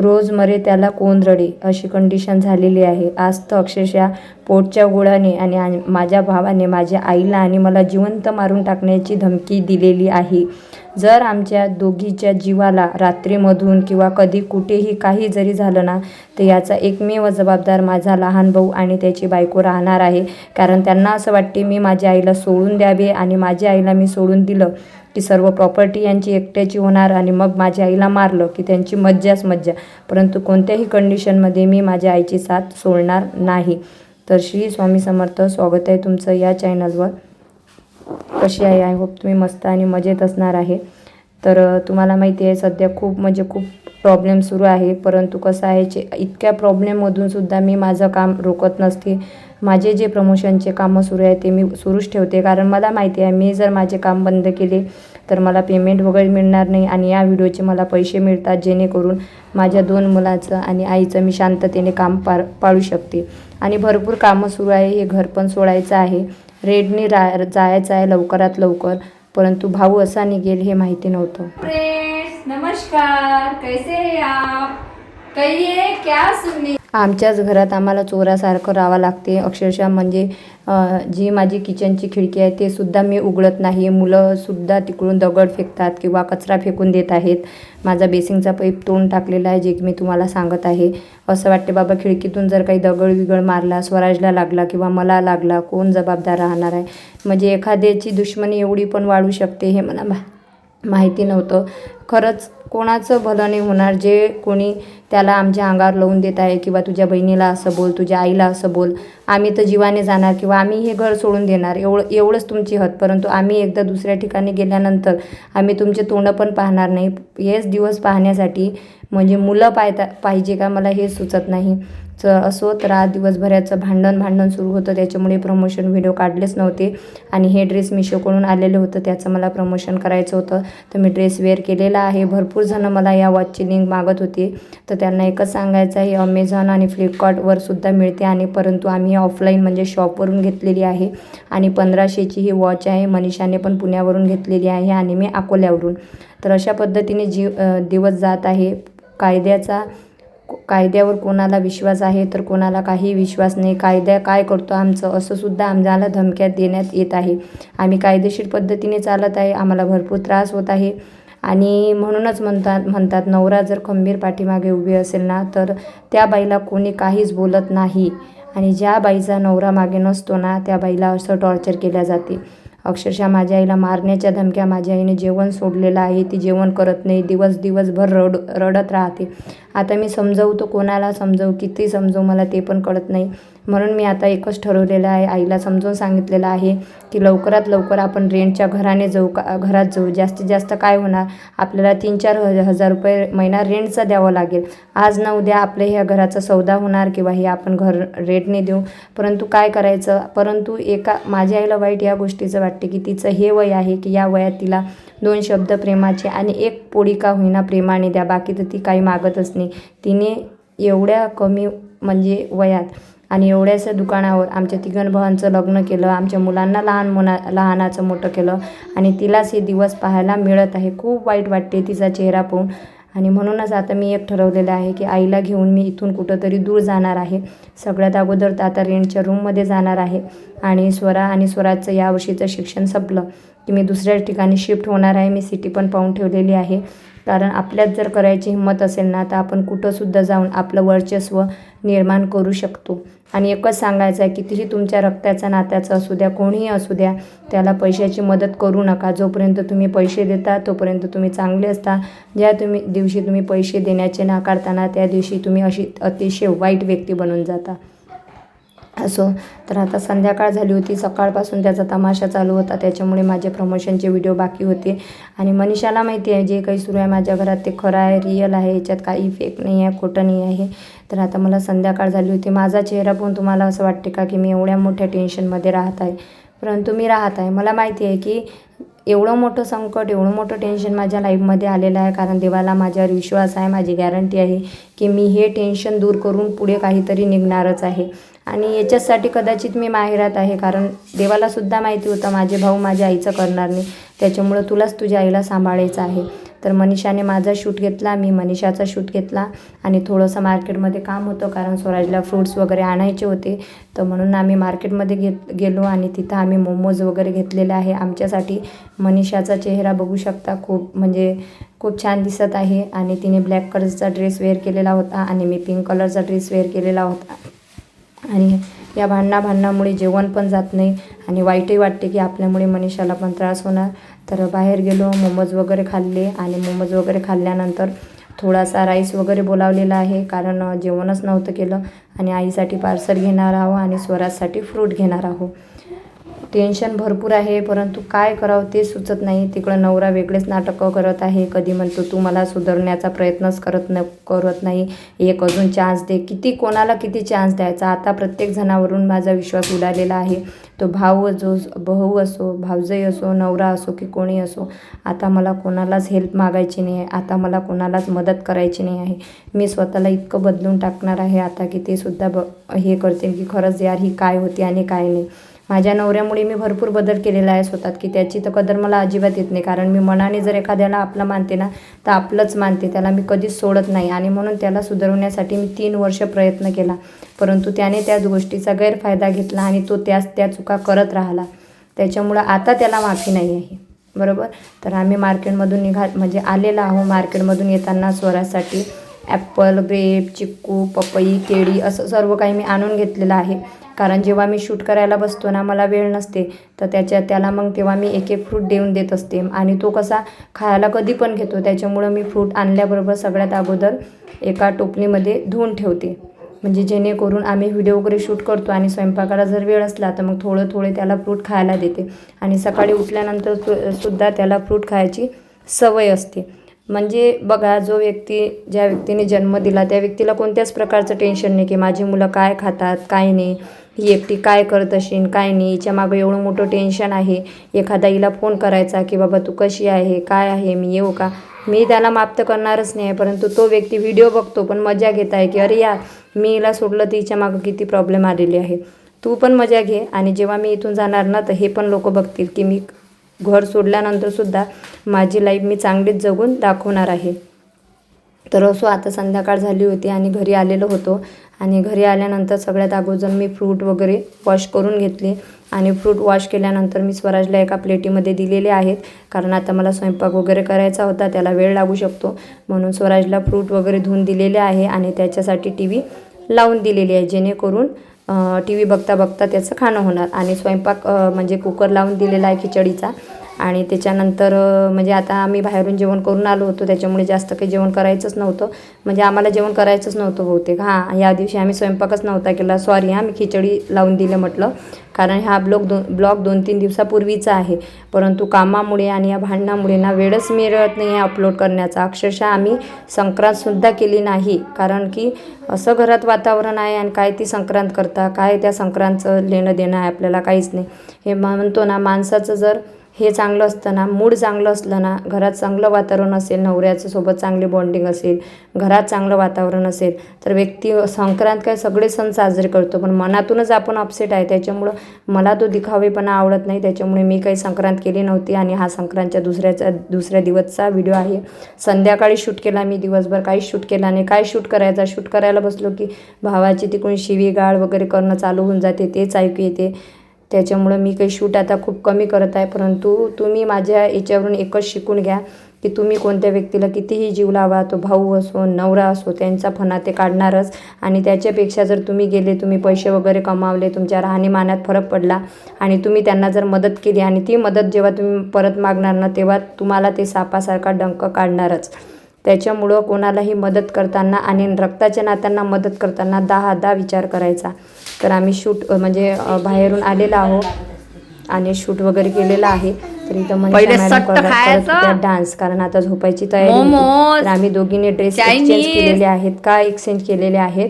रोज मरे त्याला कोण रडे. अशी कंडिशन झालेली आहे. आज तर अक्षरशः पोटच्या गोळाने आणि आणि माझ्या भावाने माझ्या आईला आणि मला जिवंत मारून टाकण्याची धमकी दिलेली आहे. जर आमच्या दोघीच्या जीवाला रात्रीमधून किंवा कधी कुठेही काही जरी झालं ना तर याचा एकमेव जबाबदार माझा लहान भाऊ आणि त्याची बायको राहणार आहे. कारण त्यांना असं वाटते मी माझ्या आईला सोडून द्यावे आणि माझ्या आईला मी सोडून दिलं. की सर्व प्रॉपर्टी यांची एकट्याची होणार आणि मग माझ्या आईला मारलं की त्यांची मज्जाच मज्जा. परंतु कोणत्याही कंडिशनमध्ये मी माझ्या आईची साथ सोडणार नाही. तर श्री स्वामी समर्थ स्वागत आहे तुमचं या चॅनलवर कशी आहे? आय होप तुम्ही मस्त आणि मजेत असणार आहे. तर तुम्हाला माहिती आहे सध्या खूप म्हणजे खूप प्रॉब्लेम सुरू आहे. परंतु कसं आहे जे इतक्या प्रॉब्लेममधूनसुद्धा मी माझं काम रोखत नसते. माझे जे प्रमोशनचे कामं सुरू आहे ते मी सुरूच ठेवते. कारण मला माहिती आहे मी जर माझे काम बंद केले तर मला पेमेंट वगैरे मिळणार नाही आणि या व्हिडिओचे मला पैसे मिळतात जेणेकरून माझ्या दोन मुलाचं आणि आईचं मी शांततेने काम पार पाळू शकते. आणि भरपूर कामं सुरू आहे हे घर पण सोडायचं आहे. रेडने रा जायचं आहे लवकरात लवकर. परंतु भाऊ असा निघेल हे माहिती नव्हतं. फ्रेंड्स नमस्कार. कैसे है आप? कहिए क्या सुनने आमच्याच घरात आम्हाला चोरासारखं राहावं लागते. अक्षरशः म्हणजे जी माझी किचनची खिडकी आहे ते सुद्धा मी उघडत नाही. मुलंसुद्धा तिकडून दगड फेकतात किंवा कचरा फेकून देत आहेत. माझा बेसिंगचा पाईप तोंड टाकलेला आहे जे की मी तुम्हाला सांगत आहे. असं वाटते बाबा खिडकीतून जर काही दगड विगड मारला स्वराजला लागला किंवा मला लागला कोण जबाबदार राहणार आहे? म्हणजे एखाद्याची दुश्मनी एवढी पण वाढू शकते हे मला मा माहिती नव्हतं. खरंच कोणाचं भलं नाही होणार जे कोणी त्याला आमच्या अंगावर लावून देत आहे किंवा तुझ्या बहिणीला असं बोल तुझ्या आईला असं बोल. आम्ही तर जीवाने जाणार किंवा आम्ही हे घर सोडून देणार. एवढं एवढंच तुमची हत परंतु आम्ही एकदा दुसऱ्या ठिकाणी गेल्यानंतर आम्ही तुमचे तोंड पण पाहणार नाही. हेच दिवस पाहण्यासाठी म्हणजे मुलं पाहता पाहिजे का मला हे सुचत नाही. च असो तर आज दिवसभराचं भांडण भांडण सुरू होतं. त्याच्यामुळे प्रमोशन व्हिडिओ काढलेच नव्हते. आणि हे ड्रेस मिशोकडून आलेलं होतं. त्याचं मला प्रमोशन करायचं होतं. तर मी ड्रेस वेअर केलेला आहे. भरपूर जणं मला या वॉचची लिंक मागत होते. तर त्यांना एकच सांगायचं आहे अमेझॉन आणि फ्लिपकार्टवर सुद्धा मिळते आणि परंतु आम्ही ऑफलाईन म्हणजे शॉपवरून घेतलेली आहे आणि पंधराशेची ही वॉच आहे मनीषाने पण पुण्यावरून घेतलेली आहे आणि मी अकोल्यावरून. तर अशा पद्धतीने जीव दिवस जात आहे कायद्याचा कायद्यावर कोणाला विश्वास आहे तर कोणाला काही विश्वास नाही कायद्या काय करतो आमचं असं सुद्धा आम्हाला धमक्यात देण्यात येत आहे. आम्ही कायदेशीर पद्धतीने चालत आहे आम्हाला भरपूर त्रास होत आहे. आणि म्हणूनच म्हणतात म्हणतात नवरा जर खंबीर पाठीमागे उभी असेल ना तर त्या बाईला कोणी काहीच बोलत नाही. आणि ज्या बाईचा नवरा मागे नसतो ना त्या बाईला असं टॉर्चर केल्या जाते. अक्षरशः माझ्या आईला मारण्याच्या धमक्या माझ्या आईने जेवण सोडलेलं आहे ती जेवण करत नाही दिवस दिवसभर रड रडत राहते. आता मी समजवतो कोणाला समजवू किती समजवू मला ते पण कळत नाही. म्हणून मी आता एकच ठरवलेलं आहे आईला समजून सांगितलेलं आहे की लवकरात लवकर आपण रेंटच्या घराने जाऊ का घरात जाऊ. जास्तीत जास्त काय होणार? आपल्याला तीन चार ह हजार रुपये महिना रेंटचा द्यावं लागेल. आज ना उद्या आपल्या ह्या घराचा सौदा होणार किंवा हे आपण घर रेटने देऊ. परंतु काय करायचं? परंतु एका माझ्या आईला वाईट या गोष्टीचं वाटते की तिचं हे वय आहे की या वयात तिला दोन शब्द प्रेमाचे आणि एक पोळी का होईना प्रेमाने द्या बाकी तर ती काही मागतच नाही. तिने एवढ्या कमी म्हणजे वयात आणि एवढ्याशा दुकानावर आमच्या तिघणभावांचं लग्न केलं आमच्या मुलांना लहान मुला लहानाचं मोठं केलं आणि तिलाच हे दिवस पाहायला मिळत आहे. खूप वाईट वाटते तिचा चेहरा पाहून. आणि म्हणूनच आता मी एक ठरवलेलं आहे की आईला घेऊन मी इथून कुठंतरी दूर जाणार आहे. सगळ्यात अगोदर तर आता रेंटच्या रूममध्ये जाणार आहे आणि स्वरा आणि स्वराजचं यावर्षीचं शिक्षण संपलं. की मी दुसऱ्या ठिकाणी शिफ्ट होणार आहे. मी सिटी पण पाहून ठेवलेली आहे. कारण आपल्यात जर करायची हिंमत असेल ना तर आपण कुठंसुद्धा जाऊन आपलं वर्चस्व निर्माण करू शकतो. आणि एकच सांगायचं आहे कितीही तुमच्या रक्ताचं नात्याचं असू द्या कोणीही असू द्या त्याला पैशाची मदत करू नका. जोपर्यंत तुम्ही पैसे देता तोपर्यंत तुम्ही चांगले असता. ज्या तुम्ही दिवशी तुम्ही पैसे देण्याचे नाकारताना त्या दिवशी तुम्ही अशी अतिशय वाईट व्यक्ती बनून जाता. असो. तर आता संध्याकाळ झाली होती सकाळपासून त्याचा तमाशा चालू होता त्याच्यामुळे माझे प्रमोशनचे व्हिडिओ बाकी होते. आणि मनीषाला माहिती आहे जे काही सुरू आहे माझ्या घरात ते खरं आहे रिअल आहे याच्यात काही फेक नाही आहे खोटं नाही आहे. तर आता मला संध्याकाळ झाली होती. माझा चेहरा पण तुम्हाला असं वाटते का की मी एवढ्या मोठ्या टेन्शनमध्ये राहत आहे? परंतु मी राहत आहे. मला माहिती आहे की एवढं मोठं संकट एवढं मोठं टेन्शन माझ्या लाईफमध्ये आलेलं आहे कारण देवाला माझ्यावर विश्वास आहे माझी गॅरंटी आहे की मी हे टेन्शन दूर करून पुढे काहीतरी निघणारच आहे. आणि याच्यासाठी कदाचित मी माहेरात आहे कारण देवालासुद्धा माहिती होतं माझे भाऊ माझ्या आईचं करणार नाही. त्याच्यामुळं तुलाच तुझ्या आईला सांभाळायचं आहे. तर मनीषाने माझा शूट घेतला मी मनीषाचा शूट घेतला आणि थोडंसं मार्केटमध्ये काम होतं कारण स्वराजला फ्रूट्स वगैरे आणायचे होते. तर म्हणून आम्ही मार्केटमध्ये घेत गेलो आणि तिथं आम्ही मोमोज वगैरे घेतलेले आहे. आमच्यासाठी मनीषाचा चेहरा बघू शकता खूप म्हणजे खूप छान दिसत आहे. आणि तिने ब्लॅक कलरचा ड्रेस वेअर केलेला होता आणि मी पिंक कलरचा ड्रेस वेअर केलेला होता. आणि या भांडणा भांडणामुळे जेवण पण जात नाही आणि वाईटही वाटते की आपल्यामुळे मनीषाला पण त्रास होणार. तर बाहेर गेलो मोमोज वगैरे खाल्ले आणि मोमोज वगैरे खाल्ल्यानंतर थोडासा राईस वगैरे बोलावलेला आहे कारण जेवणच नव्हतं केलं आणि आईसाठी पार्सल घेणार आहो आणि स्वराजसाठी फ्रूट घेणार आहो. टेन्शन भरपूर आहे परंतु काय करावं ते सुचत नाही. तिकडं नवरा वेगळेच नाटकं करत आहे. कधी म्हणतो तू मला सुधारण्याचा प्रयत्नच करत न करत नाही. एक अजून चान्स दे. किती कोणाला किती चान्स द्यायचा? आता प्रत्येक जणावरून माझा विश्वास उडालेला आहे. तो भाऊ जो भाऊ असो भावजई असो नवरा असो की कोणी असो आता मला कोणालाच हेल्प मागायची नाही आहे. आता मला कोणालाच मदत करायची नाही आहे. मी स्वतःला इतकं बदलून टाकणार आहे आता की ते सुद्धा ब हे करतील की खरंच यार ही काय होती आणि काय नाही. माझ्या नवऱ्यामुळे मी भरपूर बदल केलेला आहे स्वतःत की त्याची तर कदर मला अजिबात येत नाही. कारण मी मनाने जर एखाद्याला आपलं मानते ना तर आपलंच मानते. त्याला मी कधीच सोडत नाही. आणि म्हणून त्याला सुधारवण्यासाठी मी तीन वर्ष प्रयत्न केला. परंतु त्याने त्याच गोष्टीचा गैरफायदा घेतला आणि तो त्याच त्या चुका करत राहिला. त्याच्यामुळं आता त्याला माफी नाही आहे. बरोबर? तर आम्ही मार्केटमधून निघा म्हणजे आलेला आहो मार्केटमधून येताना स्वरासाठी. ॲपल ग्रेप चिक्कू पपई केळी असं सर्व काही मी आणून घेतलेलं आहे. कारण जेव्हा मी शूट करायला बसतो ना मला वेळ नसते. तर त्याच्या त्याला मग तेव्हा मी एक एक फ्रूट देऊन देत असते. आणि तो कसा खायला कधी पण घेतो. त्याच्यामुळं मी फ्रूट आणल्याबरोबर सगळ्यात अगोदर एका टोपलीमध्ये धुवून ठेवते. म्हणजे जेणेकरून आम्ही व्हिडिओ वगैरे शूट करतो आणि स्वयंपाकाला जर वेळ असला तर मग थोडं थोडे त्याला फ्रूट खायला देते. आणि सकाळी उठल्यानंतर सुद्धा त्याला फ्रूट खायची सवय असते. म्हणजे बघा जो व्यक्ती ज्या व्यक्तीने जन्म दिला त्या व्यक्तीला कोणत्याच प्रकारचं टेन्शन नाही की माझी मुलं काय खातात काय नाही. ही एकटी काय करत असेल काय नाही हिच्या मागं एवढं मोठं टेन्शन आहे. एखादा हिला फोन करायचा की बाबा तू कशी आहे? काय आहे? मी येऊ का? मी त्याला माप्त करणारच नाही आहे परंतु तो व्यक्ती व्हिडिओ बघतो पण मजा घेत आहे की अरे यार मी हिला सोडलं तर हिच्या मागं किती प्रॉब्लेम आलेली आहे तू पण मजा घे आणि जेव्हा मी इथून जाणार ना तर हे पण लोक बघतील की मी घर सोडल्यानंतरसुद्धा माझी लाईफ मी चांगलीच जगून दाखवणार आहे. तर असो आता संध्याकाळ झाली होती आणि घरी आलेलो होतो. आणि घरी आल्यानंतर सगळ्यात अगोदर मी फ्रूट वगैरे वॉश करून घेतले. आणि फ्रूट वॉश केल्यानंतर मी स्वराजला एका प्लेटीमध्ये दिलेले आहेत. कारण आता मला स्वयंपाक वगैरे करायचा होता त्याला वेळ लागू शकतो. म्हणून स्वराजला फ्रूट वगैरे धुवून दिलेले आहे आणि त्याच्यासाठी टी व्ही लावून दिलेली आहे. जेणेकरून टी व्ही बघता बघता त्याचं खाणं होणार. आणि स्वयंपाक म्हणजे कुकर लावून दिलेला आहे खिचडीचा. आणि त्याच्यानंतर म्हणजे आता आम्ही बाहेरून जेवण करून आलो होतो त्याच्यामुळे जास्त काही जेवण करायचंच नव्हतं. म्हणजे आम्हाला जेवण करायचंच नव्हतं बहुतेक. हां या दिवशी आम्ही स्वयंपाकच नव्हता केला. सॉरी हां मी खिचडी लावून दिलं म्हटलं. कारण हा ब्लॉग दोन ब्लॉग दोन तीन दिवसापूर्वीचा आहे. परंतु कामामुळे आणि या भांडणामुळे ना वेळच मिळत नाही आहे अपलोड करण्याचा. अक्षरशः आम्ही संक्रांतसुद्धा केली नाही. कारण की असं घरात वातावरण आहे आणि काय ती संक्रांत करता काय त्या संक्रांतचं लेणं देणं आहे आपल्याला काहीच नाही. हे म्हणतो ना माणसाचं जर हे चांगलं असतं ना मूड चांगलं असलं ना घरात चांगलं वातावरण असेल नवऱ्याचं सोबत चांगली बॉन्डिंग असेल घरात चांगलं वातावरण असेल तर व्यक्ती संक्रांत काय सगळे सण साजरे करतो पण मनातूनच आपण अपसेट आहे. त्याच्यामुळं मला तो दिखावेपणा आवडत नाही. त्याच्यामुळे मी काही संक्रांत केली नव्हती आणि हा संक्रांतच्या दुसऱ्याचा दुसऱ्या दिवसचा व्हिडिओ आहे. संध्याकाळी शूट केला मी दिवसभर. काही शूट केला नाही. काय शूट करायचा? शूट करायला बसलो की भावाची तिकडून शिवीगाळ वगैरे करणं चालू होऊन जाते. तेच ऐकू येते. त्याच्यामुळं मी काही शूट आता खूप कमी करत आहे. परंतु तुम्ही माझ्या याच्यावरून एकच शिकून घ्या की तुम्ही कोणत्या व्यक्तीला कितीही जीव लावा तो भाऊ असो नवरा असो त्यांचा फणा ते काढणारच. आणि त्याच्यापेक्षा जर तुम्ही गेले तुम्ही पैसे वगैरे कमावले तुमच्या राहणीमानात फरक पडला आणि तुम्ही त्यांना जर मदत केली आणि ती मदत जेव्हा तुम्ही परत मागणार ना तेव्हा तुम्हाला ते सापासारखा डंक काढणारच. त्याच्यामुळं कोणालाही मदत करताना आणि रक्ताच्या नात्यांना मदत करताना दहा दहा विचार करायचा. तर आम्ही शूट म्हणजे बाहेरून आलेला आहो आणि शूट वगैरे केलेला आहे. तर इथं डान्स कारण आता झोपायची तयारी तर आम्ही दोघींनी ड्रेस. एक्सचेंज केलेले आहेत का एक्सचेंज केलेले आहेत.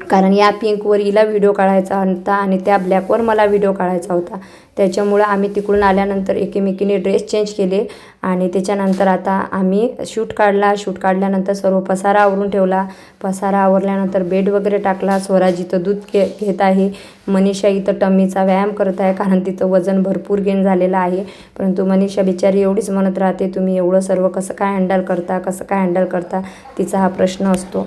कारण या पिंकवर हिला व्हिडिओ काढायचा होता आणि त्या ब्लॅकवर मला व्हिडिओ काढायचा होता. त्याच्यामुळं आम्ही तिकडून आल्यानंतर एकीमेकीने ड्रेस चेंज केले आणि त्याच्यानंतर आता आम्ही शूट काढला. शूट काढल्यानंतर सर्व पसारा आवरून ठेवला. पसारा आवरल्यानंतर बेड वगैरे टाकला. स्वराज इथं दूध घे घेत आहे. मनीषा इथं टम्मीचा व्यायाम करत आहे कारण तिथं वजन भरपूर गेन झालेलं आहे. परंतु मनीषा बिचारी एवढीच म्हणत राहते तुम्ही एवढं सर्व कसं काय हँडल करता? कसं काय हँडल करता? तिचा हा प्रश्न असतो.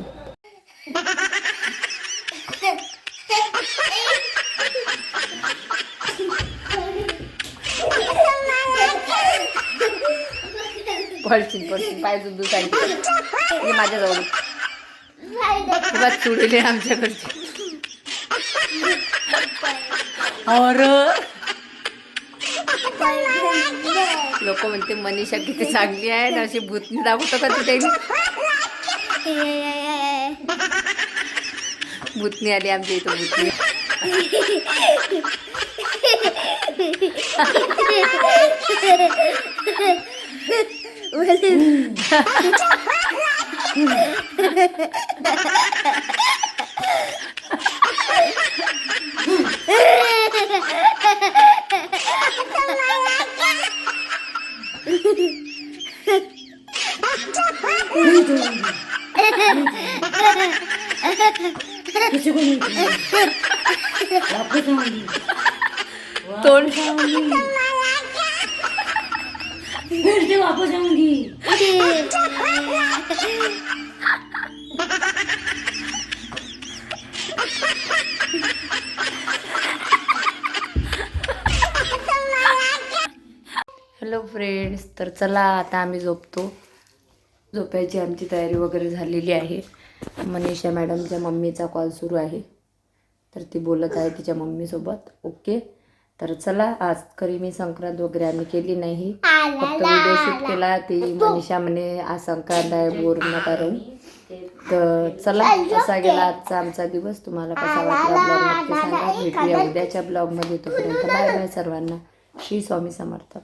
पडशील पडशील पाय दुधू सांगितलं माझ्याजवळ किंवा चुडले आमच्याकडचे. और लोक म्हणते मनीषा किती चांगली आहे ना अशी भूतनी दाखवतो का तू त्यांनी भूतनी आली आमच्या इथं भूतनी हॅलो फ्रेंड्स तर चला आता आम्ही झोपतो. झोपायची आमची तयारी वगैरे झालेली आहे. मनीषा मॅडमच्या मम्मीचा कॉल सुरू आहे. तर ती बोलत आहे तिच्या मम्मीसोबत. ओके तर चला आज करी मी संक्रांत वगैरे आम्ही केली नाही. फक्त व्हिडिओ शूट केला ती मनीषा म्हणे आज संक्रांत आहे बोर नका राहू तर चला कसा गेला आजचा आमचा दिवस. तुम्हाला कसा वाटला ब्लॉग नक्की सांगा. भेटूया उद्याच्या ब्लॉगमध्ये तोपर्यंत बाय बाय सर्वांना. श्री स्वामी समर्थ.